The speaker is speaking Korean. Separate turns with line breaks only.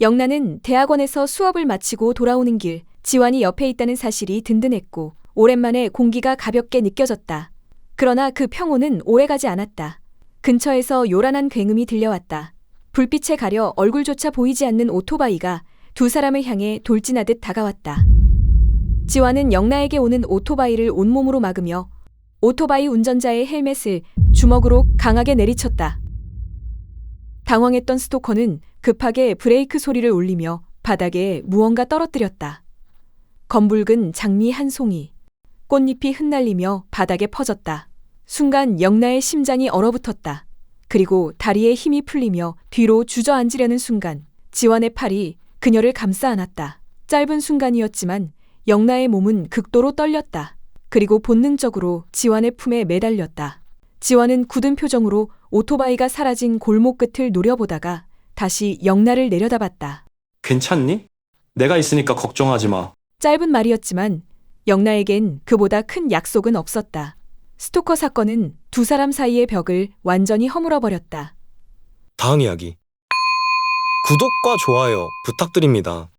영란은 대학원에서 수업을 마치고 돌아오는 길 지환이 옆에 있다는 사실이 든든했고 오랜만에 공기가 가볍게 느껴졌다. 그러나 그 평온은 오래가지 않았다. 근처에서 요란한 굉음이 들려왔다. 불빛에 가려 얼굴조차 보이지 않는 오토바이가 두 사람을 향해 돌진하듯 다가왔다. 지환은 영나에게 오는 오토바이를 온몸으로 막으며 오토바이 운전자의 헬멧을 주먹으로 강하게 내리쳤다. 당황했던 스토커는 급하게 브레이크 소리를 울리며 바닥에 무언가 떨어뜨렸다. 검붉은 장미 한 송이. 꽃잎이 흩날리며 바닥에 퍼졌다. 순간 영나의 심장이 얼어붙었다. 그리고 다리에 힘이 풀리며 뒤로 주저앉으려는 순간 지환의 팔이 그녀를 감싸 안았다. 짧은 순간이었지만 영나의 몸은 극도로 떨렸다. 그리고 본능적으로 지환의 품에 매달렸다. 지환은 굳은 표정으로 오토바이가 사라진 골목 끝을 노려보다가 다시 영나를 내려다봤다.
괜찮니? 내가 있으니까 걱정하지 마.
짧은 말이었지만 영나에겐 그보다 큰 약속은 없었다. 스토커 사건은 두 사람 사이의 벽을 완전히 허물어버렸다.
다음 이야기. 구독과 좋아요 부탁드립니다.